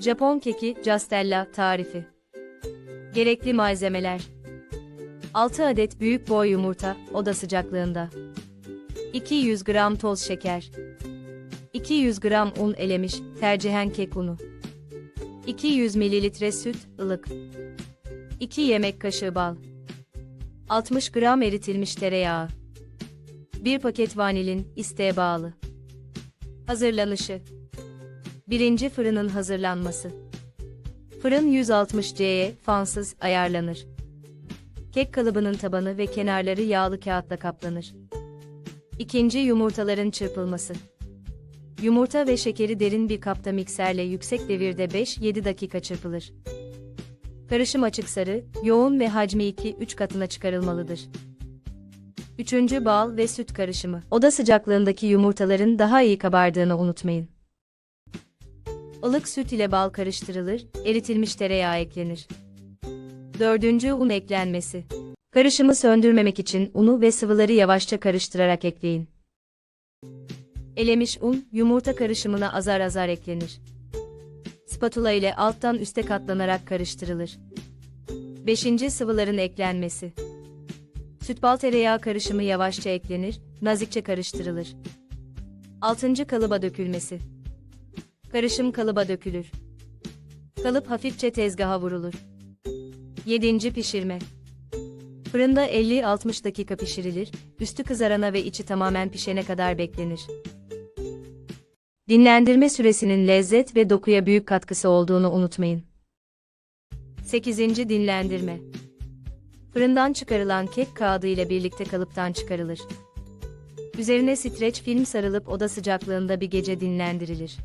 Japon keki, Castella, tarifi. Gerekli malzemeler. 6 adet büyük boy yumurta, oda sıcaklığında. 200 gram toz şeker. 200 gram un elemiş, tercihen kek unu. 200 mililitre süt, ılık. 2 yemek kaşığı bal. 60 gram eritilmiş tereyağı. 1 paket vanilin, isteğe bağlı. Hazırlanışı. Birinci fırının hazırlanması. Fırın 160 C'ye fansız ayarlanır. Kek kalıbının tabanı ve kenarları yağlı kağıtla kaplanır. İkinci yumurtaların çırpılması. Yumurta ve şekeri derin bir kapta mikserle yüksek devirde 5-7 dakika çırpılır. Karışım açık sarı, yoğun ve hacmi 2-3 katına çıkarılmalıdır. Üçüncü bal ve süt karışımı. Oda sıcaklığındaki yumurtaların daha iyi kabardığını unutmayın. Ilık süt ile bal karıştırılır, eritilmiş tereyağı eklenir. Dördüncü un eklenmesi. Karışımı söndürmemek için unu ve sıvıları yavaşça karıştırarak ekleyin. Elemiş un, yumurta karışımına azar azar eklenir. Spatula ile alttan üste katlanarak karıştırılır. Beşinci sıvıların eklenmesi. Süt bal tereyağı karışımı yavaşça eklenir, nazikçe karıştırılır. Altıncı kalıba dökülmesi. Karışım kalıba dökülür. Kalıp hafifçe tezgaha vurulur. 7. pişirme. Fırında 50-60 dakika pişirilir, üstü kızarana ve içi tamamen pişene kadar beklenir. Dinlendirme süresinin lezzet ve dokuya büyük katkısı olduğunu unutmayın. 8. dinlendirme. Fırından çıkarılan kek kağıdı ile birlikte kalıptan çıkarılır. Üzerine streç film sarılıp oda sıcaklığında bir gece dinlendirilir.